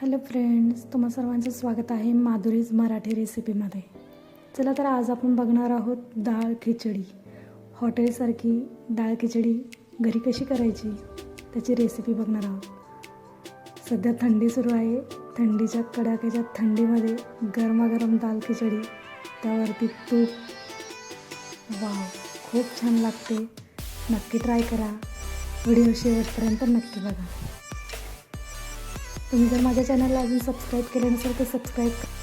Hello friends तुम्हा सर्वांचं स्वागत आहे माधुरीज मराठी रेसिपीमध्ये. चला तर आज आपण बघणार आहोत डाळ खिचडी. हॉटेलसारखी डाळ खिचडी घरी कशी करायची त्याची रेसिपी बघणार आहोत. सध्या थंडी सुरू आहे थंडीच्या कडाक्याच्या थंडीमध्ये गरमागरम दाल खिचडी त्यावरती तूप. वा खूप छान लागते. नक्की ट्राय करा. व्हिडिओ शेवटपर्यंत नक्की बघा. तुम्ही जर माझ्या चॅनलला अजून सबस्क्राईब केलं नसेल तर सबस्क्राईब करा.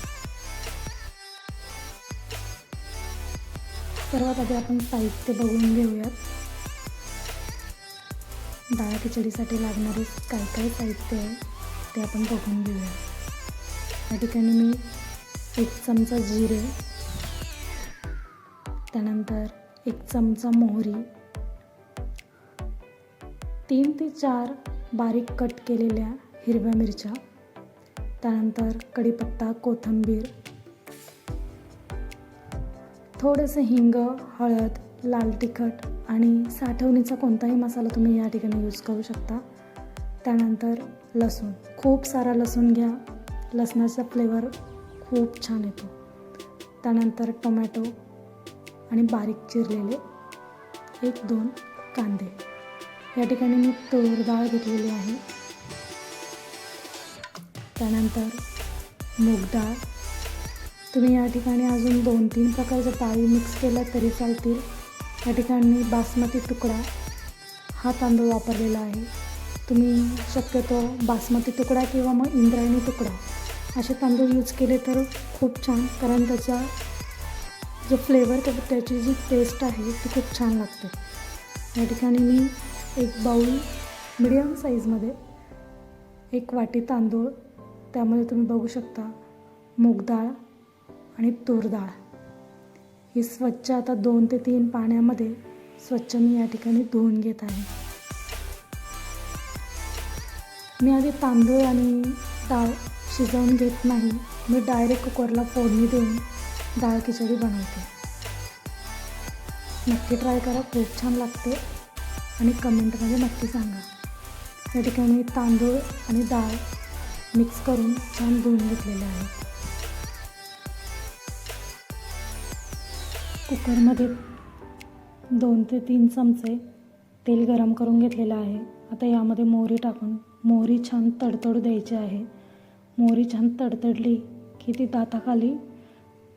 सर्वात आधी आपण साहित्य बघून घेऊयात. डाळ खिचडीसाठी लागणारे काय काय साहित्य आहे ते आपण बघून घेऊया या ठिकाणी मी एक चमचा जिरे त्यानंतर एक चमचा मोहरी तीन ते चार बारीक कट केलेल्या हिरव्या मिरच्या त्यानंतर कढीपत्ता कोथिंबीर थोडंसं हिंग हळद लाल तिखट आणि साठवणीचा कोणताही मसाला तुम्ही या ठिकाणी यूज करू शकता. त्यानंतर लसूण. खूप सारा लसूण घ्या. लसणाचा फ्लेवर खूप छान येतो. त्यानंतर टोमॅटो आणि बारीक चिरलेले एक दोन कांदे. या ठिकाणी मी तूर डाळ घेतलेली आहे. त्यानंतर मूग डाळ तुम्ही या ठिकाणी अजून दोन तीन प्रकारच्या डाळी मिक्स केल्या तरी चालतील. या ठिकाणी बासमती तुकडा हा तांदूळ वापरलेला आहे. तुम्ही शक्यतो बासमती तुकडा किंवा मग इंद्रायणी तुकडा असे तांदूळ यूज केले तर खूप छान कारण त्याचा जो फ्लेवर त्याची जी टेस्ट आहे ती खूप छान लागते. या ठिकाणी मी एक बाऊल मिडियम साईजमध्ये एक वाटी तांदूळ त्यामध्ये तुम्ही बघू शकता मूग डाळ आणि तूर डाळ. ही स्वच्छ आता दोन ते तीन पाण्यामध्ये स्वच्छ मी या ठिकाणी धुवून घेत आहे. मी आधी तांदूळ आणि डाळ शिजवून घेत नाही. मी डायरेक्ट कुकरला फोडणी देऊन डाळ खिचडी बनवते. नक्की ट्राय करा खूप छान लागते आणि कमेंटमध्ये नक्की सांगा. या ठिकाणी तांदूळ आणि डाळ मिक्स करून छान धुवून घेतलेले आहे. कुकरमध्ये दोन ते तीन चमचे तेल गरम करून घेतलेलं आहे. आता यामध्ये मोहरी टाकून मोहरी छान तडतडू द्यायची आहे. मोहरी छान तडतडली की ती दाताखाली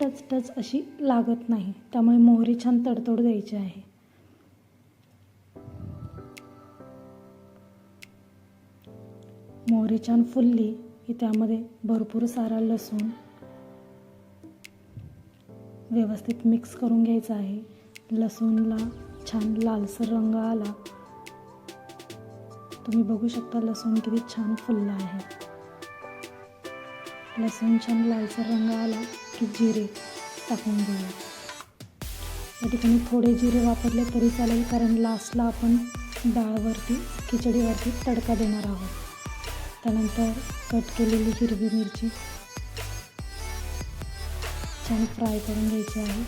टच टच अशी लागत नाही. त्यामुळे मोहरी छान तडतडू द्यायची आहे. मोहरी छान फुलली की त्यामध्ये भरपूर सारा लसूण व्यवस्थित मिक्स करून घ्यायचं आहे. लसूणला छान लालसर रंग आला. तुम्ही बघू शकता लसूण किती छान फुलला आहे. लसूण छान लालसर रंग आला की जिरे टाकून घेऊया. या ठिकाणी थोडे जिरे वापरले तरी चालेल कारण लास्टला आपण डाळवरती खिचडीवरती तडका देणार आहोत. त्यानंतर कट केलेली हिरवी मिरची छान फ्राय करून घ्यायची आहे.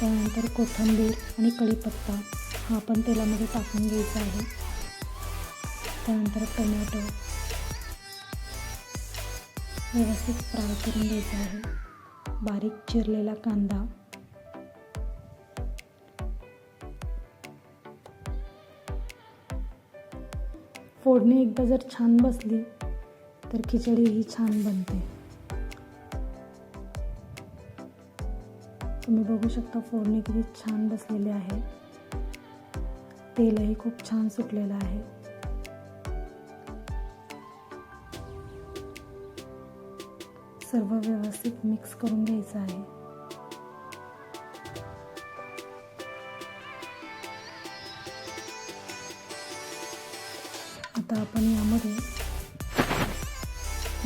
त्यानंतर कोथिंबीर आणि कढीपत्ता हा पण तेलामध्ये टाकून घ्यायचा आहे. त्यानंतर टोमॅटो व्यवस्थित फ्राय करून घ्यायचा आहे. बारीक चिरलेला कांदा फोडणी एकदा जर छान बसली तर खिचडी ही छान बनते. तुम्ही बघू शकता फोडणी किती छान बसलेली आहे. तेलही खूप छान सुटलेलं आहे. सर्व व्यवस्थित मिक्स करून घ्यायचं आहे. आता आपण यामध्ये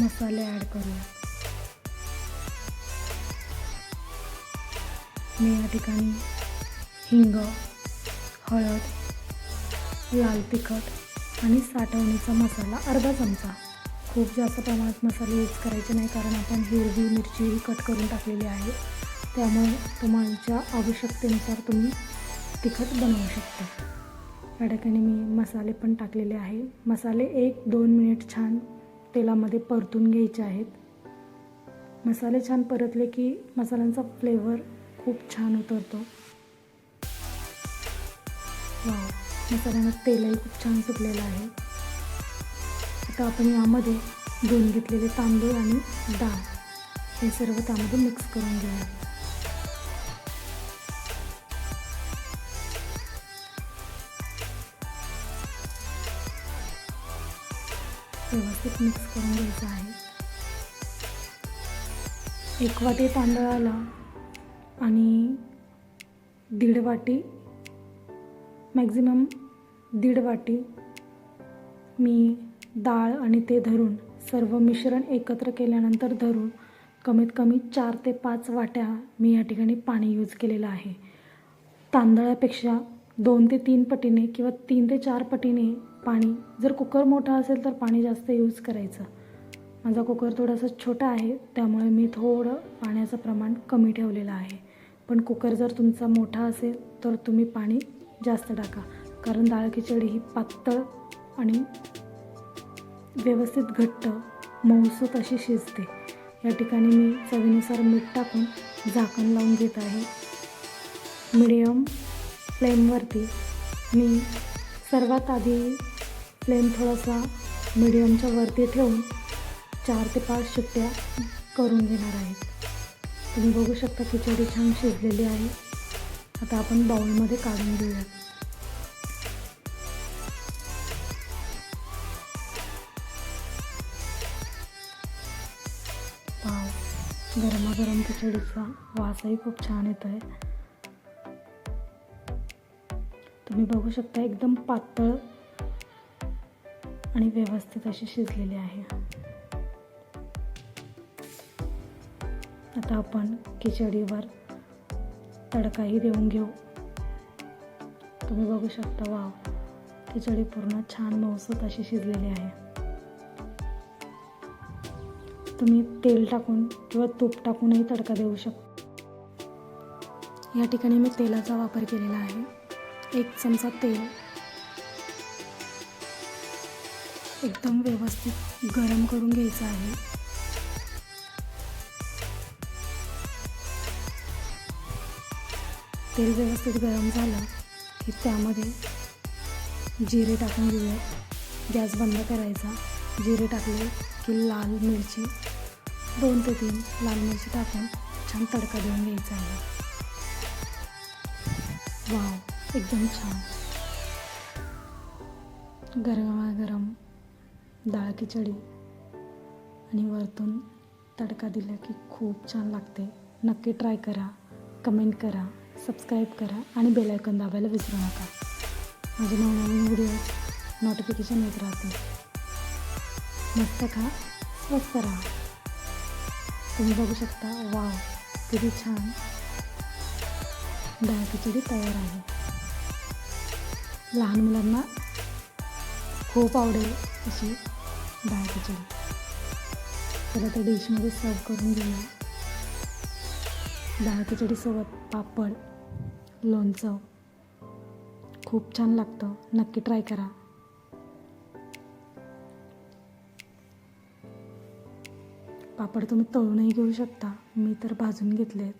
मसाले ॲड करूया. मी या ठिकाणी हिंग हळद लाल तिखट आणि साठवणीचा मसाला अर्धा चमचा. खूप जास्त प्रमाणात मसाले यूज करायचे नाही कारण आपण हिरवी मिरची ही कट करून टाकलेली आहे. त्यामुळे तुमच्या आवश्यकतेनुसार तुम्ही तिखट बनवू शकता. या ठिकाणी मी मसाले पण टाकलेले आहे. मसाले एक दोन मिनिट छान तेलामध्ये परतून घ्यायचे आहेत. मसाले छान परतले की मसाल्यांचा फ्लेवर खूप छान उतरतो. वा मसाल्यांना तेलही खूप छान सुटलेलं आहे. आता आपण यामध्ये धुवून घेतलेले तांदूळ आणि डाळ हे सर्व त्यामध्ये मिक्स करून घेऊया व्यवस्थित मिक्स करून घ्यायचं आहे. एक वाटी तांदळाला आणि दीड वाटी मॅक्झिमम दीड वाटी मी डाळ आणि ते धरून सर्व मिश्रण एकत्र केल्यानंतर धरून कमीत कमी चार ते पाच वाट्या मी या ठिकाणी पाणी यूज केलेलं आहे. तांदळापेक्षा दोन ते तीन पटीने किंवा तीन ते चार पटीने पाणी. जर कुकर मोठा असेल तर पाणी जास्त यूज करायचं. माझा कुकर थोडासा छोटा आहे त्यामुळे मी थोडं पाण्याचं प्रमाण कमी ठेवलेलं आहे. पण कुकर जर तुमचा मोठा असेल तर तुम्ही पाणी जास्त टाका. कारण डाळ खिचडी ही पातळ आणि व्यवस्थित घट्ट मऊसूत अशी शिजते. या ठिकाणी मी चवीनुसार मीठ टाकून झाकण लावून घेत आहे. मिडियम फ्लेमवरती मी सर्वात आधी फ्लेम थोडासा मिडियमच्या वरती ठेवून चार ते पाच शिट्ट्या करून घेणार आहेत तुम्ही बघू शकता खिचडी छान शिजलेली आहे. आता आपण बाउलमध्ये काढून घेऊया. पाव. गरमागरम खिचडीचा वासही खूप छान येत आहे. तुम्ही बघू शकता एकदम पातळ आणि व्यवस्थित अशी शिजलेली आहे. आता आपण खिचडीवर तडकाही देऊन घेऊ. तुम्ही बघू शकता वाव खिचडी पूर्ण छान मऊसूत अशी शिजलेली आहे. तुम्ही तेल टाकून किंवा तूप टाकूनही तडका देऊ शकता. या ठिकाणी मी तेलाचा वापर केलेला आहे. एक चमचा तेल एकदम व्यवस्थित गरम करून घ्यायचं आहे. तेल व्यवस्थित गरम झालं की त्यामध्ये जिरे टाकून घेऊया. गॅस बंद करायचा. जिरे टाकले की लाल मिरची दोन ते तीन लाल मिरची टाकून छान तडका देऊन घ्यायचा आहे. वाव एकदम छान. गरमागरम डाळ खिचडी आणि वरतून तडका दिला की खूप छान लागते. नक्की ट्राय करा कमेंट करा सबस्क्राईब करा आणि बेलायकन दाबायला विसरू नका. माझे नवनवीन व्हिडिओ नोटिफिकेशन येत राहते मस्त खा स्वस्त राहा. तुम्ही बघू शकता वाव किती छान डाळ खिचडी तयार आहे. लहान मुलांना खूप आवडेल अशी डाळ खिचडी त्याला त्या डिशमध्ये सर्व करून घेऊया डाळ खिचडीसोबत पापड लोणचं. खूप छान लागतं. नक्की ट्राय करा. पापड तुम्ही तळूनही घेऊ शकता. मी तर भाजून घेतले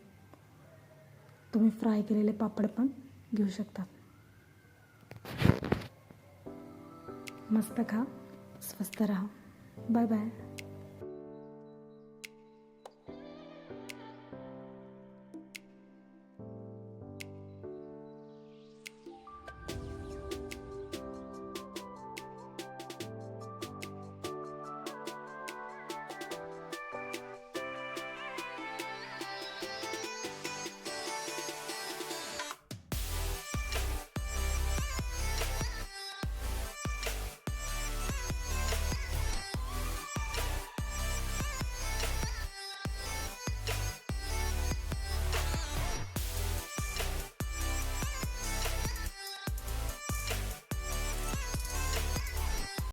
तुम्ही फ्राय केलेले पापड पण घेऊ शकता. मस्त खा. स्वस्त राहा. Bye bye.